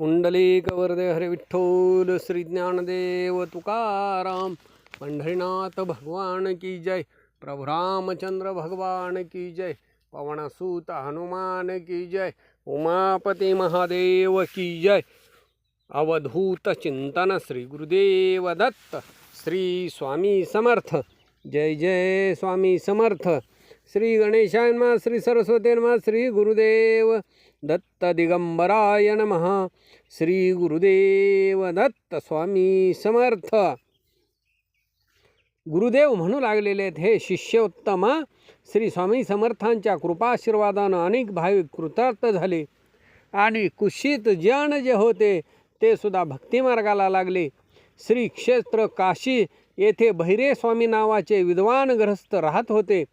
पुंडलिक वरदे हरे विठ्ठल श्री ज्ञानदेव तुकाराम। पंढरीनाथ भगवान की जय। प्रभु रामचंद्र भगवान की जय। पवनसूत हनुमान की जय। उमापती महादेव की जय। अवधूत चिंतन श्री गुरुदेव दत्त। श्री स्वामी समर्थ। जय जय स्वामी समर्थ। श्री गणेशाय श्री सरस्वतींमा श्री गुरुदेव। दत्त दिगंबराय नमः. श्री दत्त स्वामी समर्थ. गुरुदेव म्हणू लागलेले आहेत हे शिष्योत्तमा श्री स्वामी समर्थांच्या कृपाशीर्वादानं अनेक भाविक कृतार्थ झाले आणि कुशीत जन जे होते ते सुद्धा भक्तिमार्गाला लागले. श्री क्षेत्र काशी येथे भैरे स्वामी नावाचे विद्वान ग्रस्त राहत होते.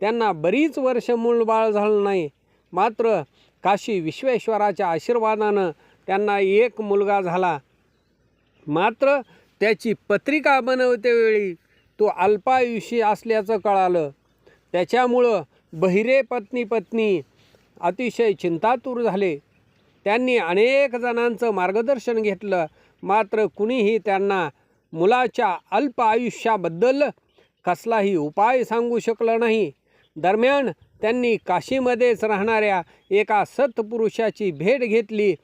त्यांना बरीच वर्ष मूलबाळ झालं नाही मात्र काशी विश्वेश्वराच्या आशीर्वादानं त्यांना एक मुलगा झाला. मात्र त्याची पत्रिका बनवतेवेळी तो अल्पायुषी असल्याचं कळालं. त्याच्यामुळं बहिरे पत्नी पत्नी अतिशय चिंतातूर झाले. त्यांनी अनेक जणांचं मार्गदर्शन घेतलं. मात्र कुणीही त्यांना मुलाच्या अल्प आयुष्याबद्दल कसलाही उपाय सांगू शकलं नाही. दरम्यान त्यांनी काशीमध्येच राहणाऱ्या एका सत्पुरुषाची भेट घेतली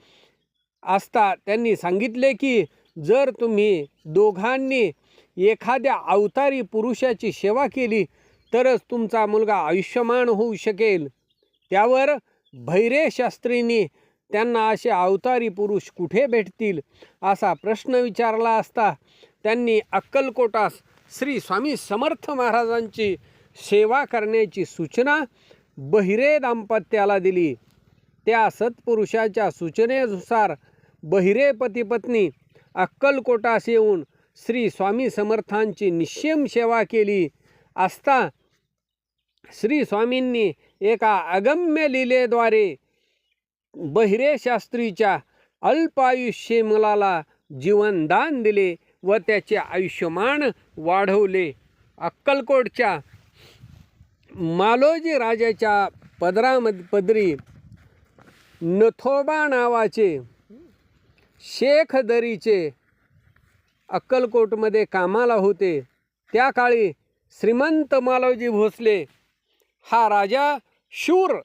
असता त्यांनी सांगितले की जर तुम्ही दोघांनी एखाद्या अवतारी पुरुषाची सेवा केली तरच तुमचा मुलगा आयुष्यमान होऊ शकेल. त्यावर भैरे शास्त्रींनी त्यांना असे अवतारी पुरुष कुठे भेटतील असा प्रश्न विचारला असता त्यांनी अक्कलकोटास श्री स्वामी समर्थ महाराजांची सेवा करण्याची सूचना बहिरे दाम्पत्याला दिली. त्या सत्पुरुषाच्या सूचनेनुसार बहिरे पतीपत्नी अक्कलकोटास येऊन श्री स्वामी समर्थांची निश्चयम सेवा केली. असता श्री स्वामींनी एका अगम्य लिलेद्वारे बहिरे शास्त्रीच्या अल्पायुष्य मुलाला जीवनदान दिले व त्याचे आयुष्यमान वाढवले. अक्कलकोटच्या मालोजी राजाच्या पदरामध्ये पदरी नथोबा नावाचे शेख दरीचे अक्कलकोटमध्ये कामाला होते. त्या काळी श्रीमंत मालोजी भोसले हा राजा शूर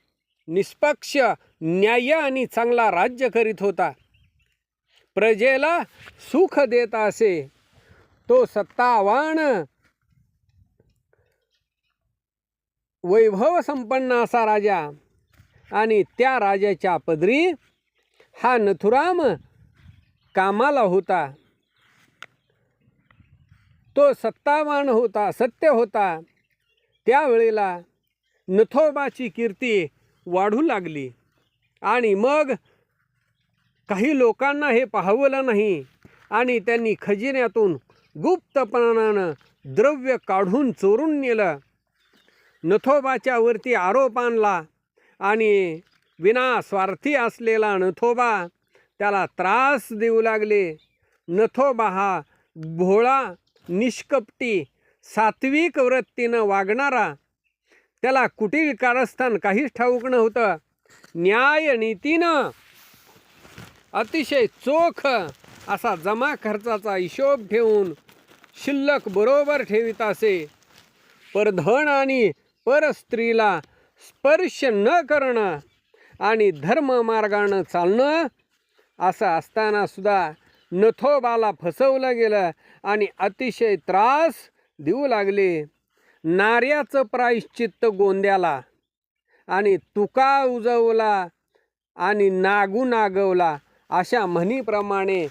निष्पक्ष न्याय आणि चांगला राज्य करीत होता. प्रजेला सुख देत असे. तो सत्तावान वैभव संपन्न असा राजा. आणि त्या राजाच्या पदरी हा नथुराम कामाला होता. तो सत्तावान होता सत्य होता. त्यावेळेला नथोबाची कीर्ती वाढू लागली. आणि मग काही लोकांना हे पाहवलं नाही. आणि त्यांनी खजिन्यातून गुप्तपणानं द्रव्य काढून चोरून नेलं. नथोबाच्यावरती आरोप आणला आणि विना स्वार्थी असलेला नथोबा त्याला त्रास देऊ लागले. नथोबा हा भोळा निष्कपटी सात्विक वृत्तीनं वागणारा. त्याला कुटील कारस्थान काहीच ठाऊक नव्हतं. न्यायनीतीनं अतिशय चोख असा जमा खर्चाचा हिशोब ठेवून शिल्लक बरोबर ठेवित असे. परधन आणि परस्त्रीला स्पर्श न करणं आणि धर्ममार्गानं चालणं असं असतानासुद्धा नथोबाला फसवलं गेलं आणि अतिशय त्रास देऊ लागले. नार्याचं प्रायश्चित्त गोंद्याला आणि तुका उजवला आणि नागू नागवला अशा म्हणीप्रमाणे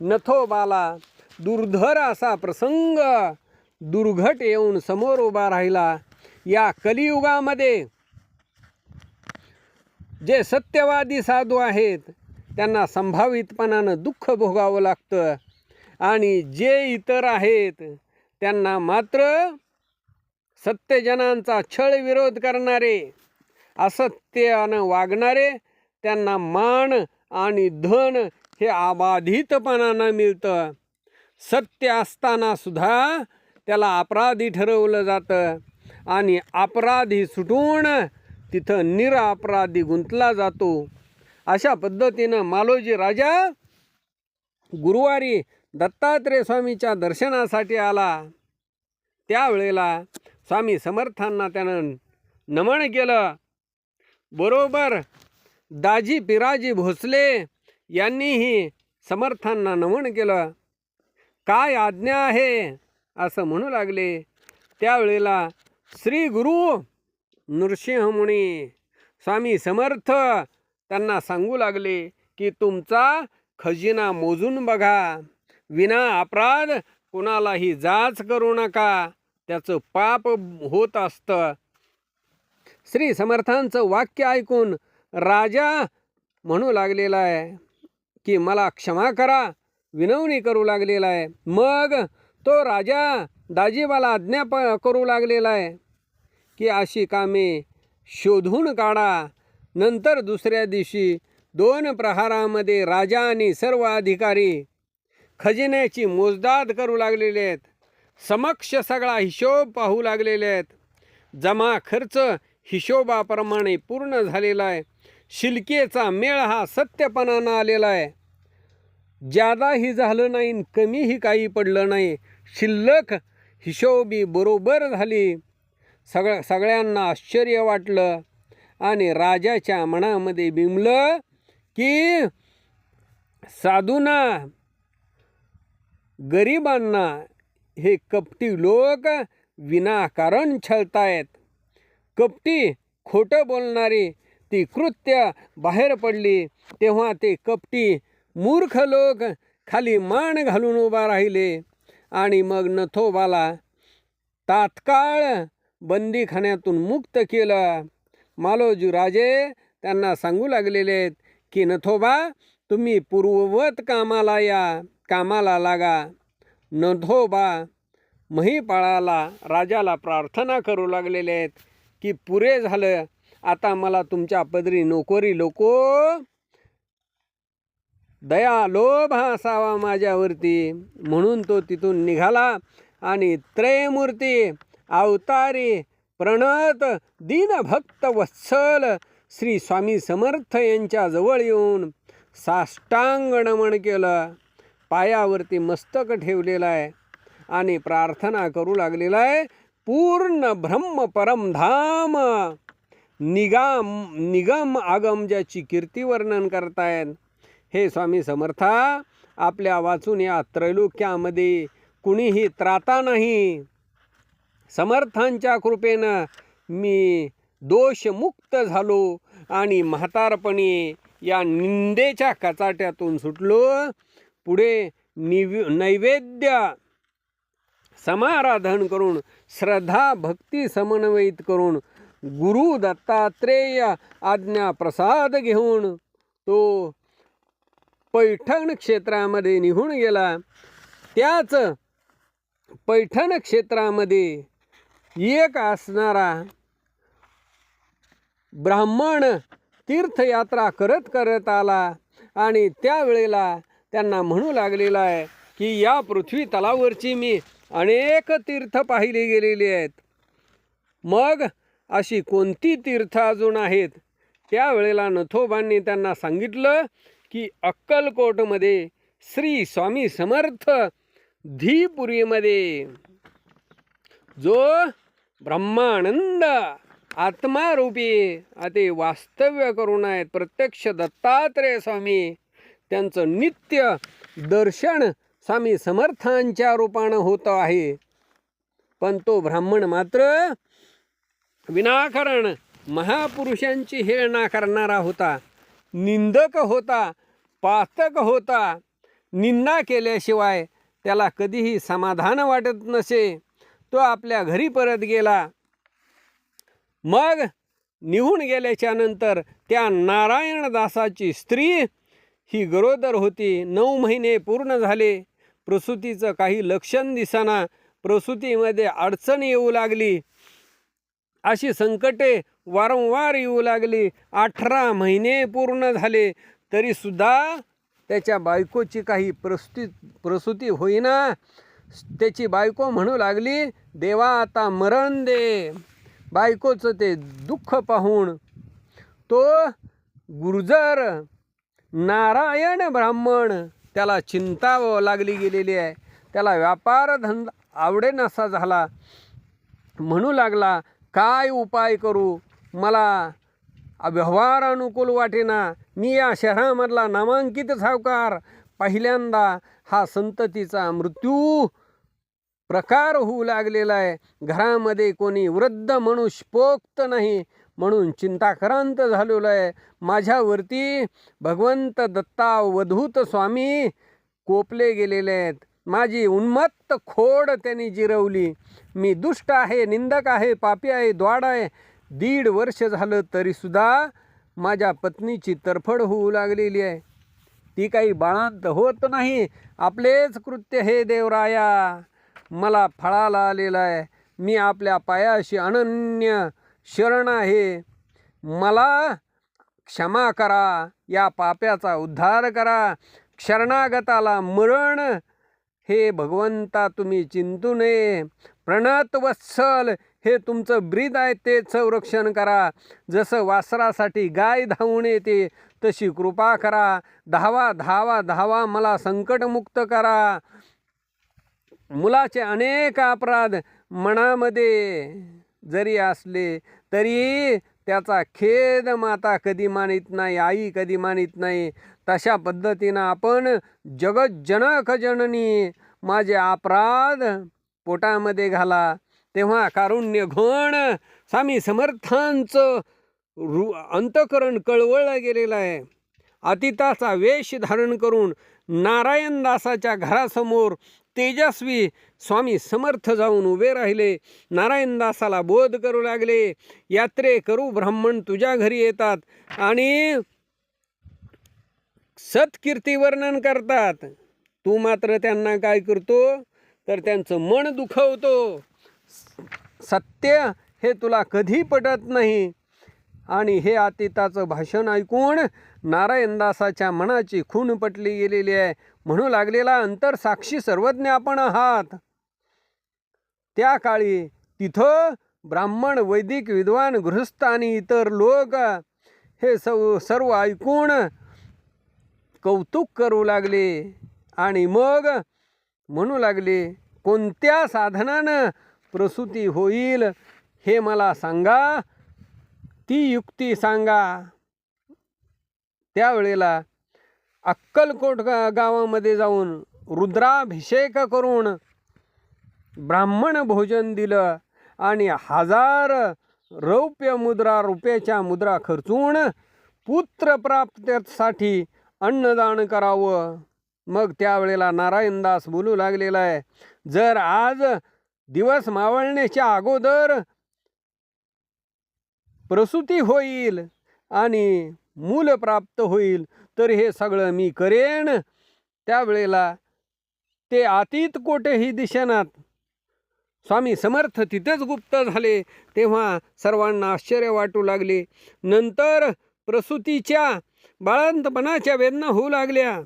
नथोबाला दुर्धर असा प्रसंग दुर्घट येऊन समोर उभा राहिला. या कलियुगामध्ये जे सत्यवादी साधू आहेत त्यांना संभावितपणानं दुःख भोगावं लागतं. आणि जे इतर आहेत त्यांना मात्र सत्यजनांचा छळ विरोध करणारे असत्यानं वागणारे त्यांना मान आणि धन हे अबाधितपणानं मिळतं. सत्य असताना सुद्धा त्याला अपराधी ठरवलं जातं. आणि अपराधी सुटून तिथं निरअपराधी गुंतला जातो. अशा पद्धतीनं मालोजी राजा गुरुवारी दत्तात्रेय स्वामीच्या दर्शनासाठी आला. त्यावेळेला स्वामी समर्थांना त्यानं नमन केलं. बरोबर दाजी पिराजी भोसले यांनीही समर्थांना नमन केलं. काय आज्ञा आहे? असं म्हणू लागले. त्यावेळेला श्री गुरु नृसिंहमुनी स्वामी समर्थ त्यांना सांगू लागले की तुमचा खजिना मोजून बघा. विना अपराध कुणालाही जाच करू नका. त्याचं पाप होत असतं. श्री समर्थांचं वाक्य ऐकून राजा म्हणू लागलेला आहे की मला क्षमा करा विनवणी करू लागलेला आहे. मग तो राजा दाजीबाला आज्ञा प करू लागलेला आहे की अशी कामे शोधून काढा. नंतर दुसऱ्या दिवशी दोन प्रहारामध्ये राजा आणि सर्व अधिकारी खजिन्याची मोजदाद करू लागलेले आहेत. समक्ष सगळा हिशोब पाहू लागलेले आहेत. जमा खर्च हिशोबाप्रमाणे पूर्ण झालेला आहे. शिलकेचा मेळ हा सत्यपणानं आलेला आहे. ज्यादाही झालं नाही कमीही काही पडलं नाही शिल्लक हिशोबी बरोबर झाली. सगळ्या सगळ्यांना आश्चर्य वाटलं आणि राजाच्या मनामध्ये बिंबलं की साधूंना गरिबांना हे कपटी लोक विनाकारण छळतायत. कपटी खोटं बोलणारी ती कृत्य बाहेर पडली. तेव्हा ते कपटी मूर्ख लोक खाली मान घालून उभा राहिले. आणि मग नथोबाला तात्काळ बंदीखान्यातून मुक्त केलं. मालोजी राजे त्यांना सांगू लागलेले आहेत की नथोबा तुम्ही पूर्ववत कामाला या कामाला लागा. नथोबा महिपाळाला राजाला प्रार्थना करू लागलेले आहेत की पुरे झालं. आता मला तुमच्या पदरी नोकरी लोको दया लोभ हा असावा माझ्यावरती. म्हणून तो तिथून निघाला आणि त्रयमूर्ती अवतारी प्रणत दीनभक्त वत्सल श्री स्वामी समर्थ यांच्या जवळ येऊन साष्टांग नमन केलं. पायावरती मस्तक ठेवलेलं आहे आणि प्रार्थना करू लागलेला आहे पूर्ण ब्रह्म परमधाम निगाम निगम आगम ज्याची कीर्ती वर्णन करतायत. हे स्वामी समर्था आपल्या वाचून या त्रैलोक्यामध्ये कुणीही त्राता नाही. समर्थांच्या कृपेनं मी दोषमुक्त झालो आणि म्हातारपणी या निंदेच्या कचाट्यातून सुटलो. पुढे निव नैवेद्य समाराधन करून श्रद्धा भक्ती समन्वयित करून गुरु दत्तात्रेय आज्ञा प्रसाद घेऊन तो पैठण क्षेत्रामध्ये निघून गेला. त्याच पैठण क्षेत्रामध्ये एक असणारा ब्राह्मण तीर्थयात्रा करत करत आला आणि त्यावेळेला त्यांना म्हणू लागलेला आहे की या पृथ्वी तलावरची मी अनेक तीर्थ पाहिली गेलेली आहेत. मग अशी कोणती तीर्थ अजून आहेत? त्यावेळेला नथोबांनी त्यांना सांगितलं की अक्कलकोटमध्ये श्री स्वामी समर्थ धीपुरीमध्ये. जो ब्रह्मानंद आत्मारूपी आते वास्तव्य करून आहेत प्रत्यक्ष दत्तात्रेय स्वामी. त्यांचं नित्य दर्शन स्वामी समर्थांच्या रूपानं होतं आहे. पण तो ब्राह्मण मात्र विनाकारण महापुरुषांची हेळना करणारा होता. निंदक होता पातक होता. निंदा केल्याशिवाय त्याला कधीही समाधान वाटत नसे. तो आपल्या घरी परत गेला. मग निघून गेल्याच्यानंतर त्या नारायणदासाची स्त्री ही गरोदर होती. नऊ महिने पूर्ण झाले. प्रसूतीचं काही लक्षण दिसाना प्रसूतीमध्ये अडचण येऊ लागली. अशी संकटे वारंवार येऊ लागली. अठरा महिने पूर्ण झाले. तरीसुद्धा त्याच्या बायकोची काही प्रस्तुती प्रसूती होईना. त्याची बायको म्हणू लागली देवा आता मरण दे. बायकोचं ते दुःख पाहून तो गुर्जर नारायण ब्राह्मण त्याला चिंता लागली गेलेली आहे. त्याला व्यापार धंदा आवडेनासा झाला. म्हणू लागला काय उपाय करू? मला व्यवहार अनुकूल वाटेना. मी या शहरामधला नामांकित सावकार. पहिल्यांदा हा संततीचा मृत्यू प्रकार होऊ लागलेला आहे. घरामध्ये कोणी वृद्ध मनुष्य पोक्त नाही म्हणून चिंताक्रांत झालेलो आहे. माझ्यावरती भगवंत दत्ता वधूत स्वामी कोपले गेलेले आहेत. माझी उन्मत्त खोड त्यांनी जिरवली. मी दुष्ट आहे निंदक आहे पापी आहे द्वाड आहे. दीड वर्ष झालं तरीसुद्धा माझ्या पत्नीची तरफड होऊ लागलेली आहे. ती काही बाळांत होत नाही. आपलेच कृत्य हे देवराया. मला फळाला आलेलं आहे. मी आपल्या पायाशी अनन्य शरण आहे. मला क्षमा करा. या पाप्याचा उद्धार करा. शरणागताला मरण हे भगवंता तुम्ही चिंतू नये. प्रणत वत्सल हे तुमचं ब्रीद आहे ते संरक्षण करा. जसं वासरासाठी गाय धावून येते तशी कृपा करा. धावा धावा धावा मला संकटमुक्त करा. मुलाचे अनेक अपराध मनामध्ये जरी असले तरी त्याचा खेद माता कधी मानित नाही आई कधी मानित नाही. तशा पद्धतीनं आपण जगज्जनक जननी माझे अपराध पोटामध्ये घाला. तेव्हा कारुण्य घण स्वामी समर्थांचं रु अंतकरण कळवळलं गेलेलं आहे. अतिताचा वेश धारण करून नारायणदासाच्या घरासमोर तेजस्वी स्वामी समर्थ जाऊन उभे राहिले. नारायणदासाला बोध करू लागले. यात्रे करू ब्राह्मण तुझ्या घरी येतात आणि सत्कीर्ती वर्णन करतात. तू मात्र त्यांना काय करतो? तर त्यांचं मन दुखवतो. सत्य हे तुला कधी पटत नाही. आणि हे अतिताचं भाषण ऐकून नारायणदासाच्या मनाची खून पटली गेलेली आहे. म्हणू लागलेला अंतरसाक्षी सर्वज्ञ आपण आहात. त्या काळी तिथं ब्राह्मण वैदिक विद्वान गृहस्थ आणि इतर लोक हे सव सर्व ऐकून कौतुक करू लागले आणि मग म्हणू लागले कोणत्या साधनानं प्रसूती होईल हे मला सांगा ती युक्ती सांगा. त्यावेळेला अक्कलकोट गा गावामध्ये जाऊन रुद्राभिषेक करून ब्राह्मण भोजन दिलं आणि हजार रौप्य मुद्रा रुपयाच्या मुद्रा खर्चून पुत्रप्राप्तीसाठी अन्नदान करावं. मग त्यावेळेला नारायणदास बोलू लागलेला आहे जर आज दिवस मावळण्याच्या अगोदर प्रसूती होईल आणि मूल प्राप्त होईल तर हे सगळं मी करेन. त्यावेळेला ते अतीत कोठेही दिशेनात स्वामी समर्थ तिथेच गुप्त झाले तेव्हा सर्वांना आश्चर्य वाटू लागले. नंतर प्रसूतीच्या बाळंतपणाच्या वेदना होऊ लागल्या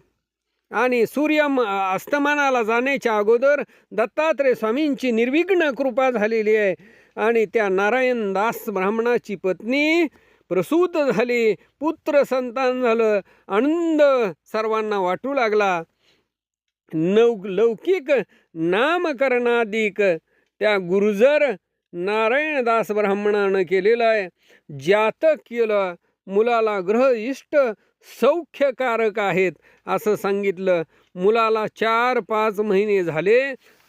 आणि सूर्य अस्तमानाला जाण्याच्या अगोदर दत्तात्रय स्वामींची निर्विघ्न कृपा झालेली आहे. आणि त्या नारायण दास ब्राह्मणाची पत्नी प्रसूत झाली. पुत्र संतान झालं. आनंद सर्वांना वाटू लागला. नव लौकिक नामकरणादिक त्या गुरुजर नारायणदास ब्राह्मणानं केलेलं आहे. जातक केलं मुलाला ग्रह इष्ट सौख्यकारक आहेत असं सांगितलं. मुलाला चार पाच महिने झाले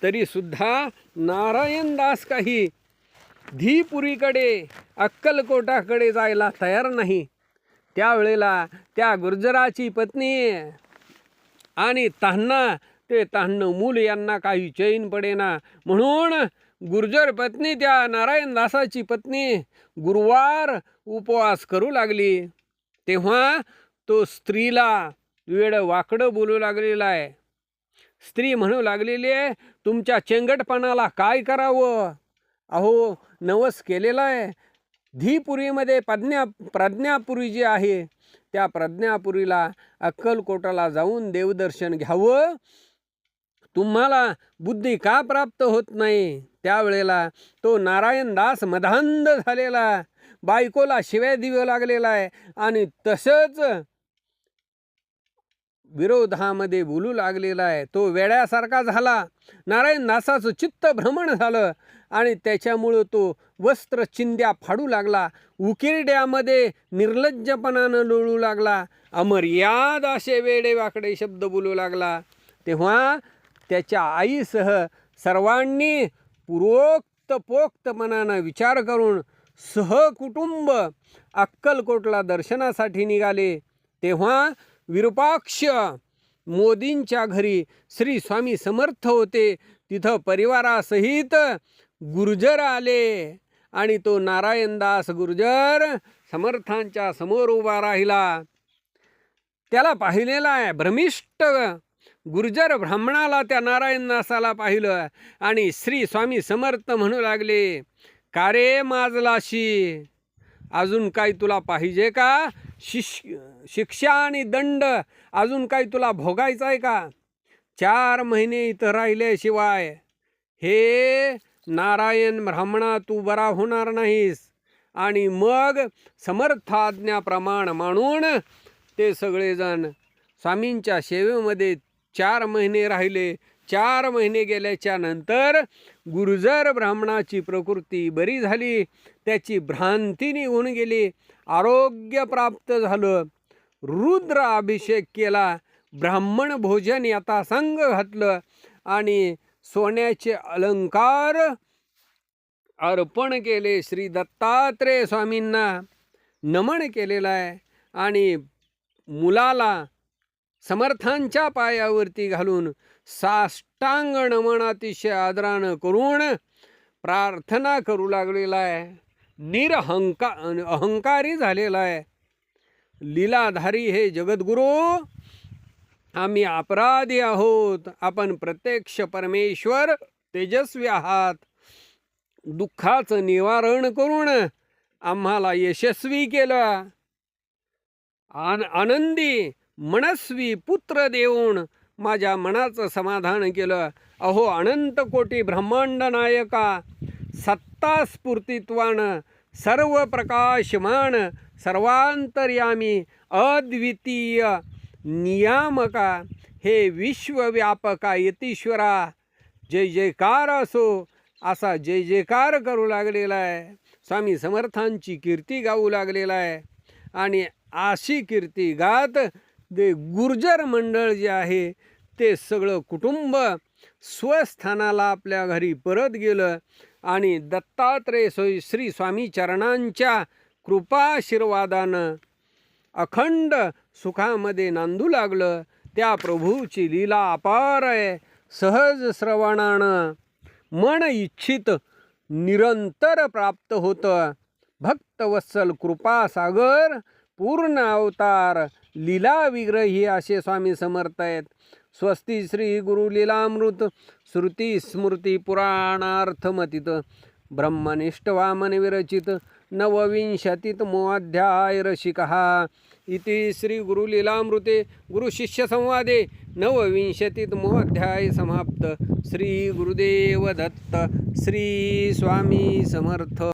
तरीसुद्धा नारायणदास काही धीपुरीकडे अक्कलकोटाकडे जायला तयार नाही. त्यावेळेला त्या गुर्जराची पत्नी आणि तान्हा ते तान्ह मूल यांना काही चैन पडेना. म्हणून गुर्जर पत्नी त्या नारायणदासाची पत्नी गुरुवार उपवास करू लागली. तेव्हा तो स्त्रीला वेळ वाकडं बोलू लागलेला आहे. स्त्री म्हणू लागलेली आहे तुमच्या चेंगटपणाला काय करावं? अहो नवस केलेला आहे. धीपुरीमध्ये प्रज्ञा प्रज्ञापुरी जी आहे त्या प्रज्ञापुरीला अक्कलकोटाला जाऊन देवदर्शन घ्यावं. तुम्हाला बुद्धी का प्राप्त होत नाही? त्यावेळेला तो नारायणदास मधांध झालेला. बायकोला शिव्या देऊ लागलेला आहे. आणि तसंच विरोधामध्ये बोलू लागलेला आहे. तो वेड्यासारखा झाला. नारायण दासाचं चित्त भ्रमण झालं आणि त्याच्यामुळं तो वस्त्र चिंध्या फाडू लागला. उकिरड्यामध्ये निर्लज्जपणानं लोळू लागला. अमर्याद असे वेडे वाकडे शब्द बोलू लागला. तेव्हा त्याच्या आईसह सर्वांनी पूर्वोक्त पोक्तपणानं विचार करून सहकुटुंब अक्कलकोटला दर्शनासाठी निघाले. तेव्हा विरूपाक्ष. मोदींच्या घरी श्री स्वामी समर्थ होते. तिथं परिवारासहित गुर्जर आले. आणि तो नारायणदास गुर्जर समर्थांच्या समोर उभा राहिला. त्याला पाहिलेला आहे भ्रमिष्ट. गुर्जर ब्राह्मणाला त्या नारायणदासाला पाहिलं आणि श्री स्वामी समर्थ म्हणू लागले का रे माजलाशी? अजून काही तुला पाहिजे का? शिश शिक्षा आणि दंड अजून काही तुला भोगायचं आहे का? चार महिने इथं राहिल्याशिवाय. हे नारायण ब्राह्मणा तू बरा होणार नाहीस. आणि मग समर्थाज्ञाप्रमाण मानून ते सगळेजण स्वामींच्या सेवेमध्ये चार महिने राहिले. चार महिने गेल्याच्यानंतर गुर्जर ब्राह्मणाची प्रकृती बरी झाली त्याची भ्रांती निघून गेली आरोग्य प्राप्त झालं रुद्र अभिषेक केला ब्राह्मण भोजन याता संग घातलं आणि सोन्याचे अलंकार अर्पण केले श्री दत्तात्रेय स्वामींना. नमन केलेलं आहे आणि मुलाला समर्थांच्या पायावरती घालून साष्टांग नमन अतिशय आदरानं करून प्रार्थना करू लागलेला आहे. निरहंका अहंकारी झालेला आहे. लीलाधारी हे जगद्गुरू आम्ही अपराधी आहोत. आपण प्रत्यक्ष परमेश्वर तेजस्वी आहात. दुःखाचं निवारण करून आम्हाला यशस्वी केलं. आन आनंदी मनस्वी पुत्र देऊन माझ्या मनाचं समाधान केलं. अहो अनंत कोटी ब्रह्मांड नायका सत्तास्फूर्तित्वानं सर्व प्रकाशमान सर्वांतर्यामी अद्वितीय नियामका. हे विश्वव्यापका यतीश्वरा. जय जयकार असो असा जय जयकार करू लागलेला आहे. स्वामी समर्थांची कीर्ती गाऊ लागलेला आहे. आणि अशी कीर्ती गात दे गुर्जर मंडळ जे आहे ते सगळं कुटुंब स्वस्थानाला आपल्या घरी परत गेलं आणि दत्तात्रेय सोयी श्री स्वामी चरणांच्या कृपाशीर्वादानं अखंड सुखामध्ये नांदू लागलं. त्या प्रभूची लीला अपार आहे. सहज श्रवणानं मन इच्छित निरंतर प्राप्त होतं. भक्तवत्सल कृपासागर पूर्ण अवतार लीला विग्रही असे स्वामी समर्थ आहेत. स्वस्ती श्री गुरु लीलामृत श्रुती स्मृती पुराणार्थमतीत ब्रह्मनिष्ठ वामन विरचित मोध्याय रसिकः। इति श्री गुरु लीलामृते गुरुशिष्य संवादे मोध्याय समाप्त। श्री गुरुदेव दत्त श्री स्वामी समर्थ।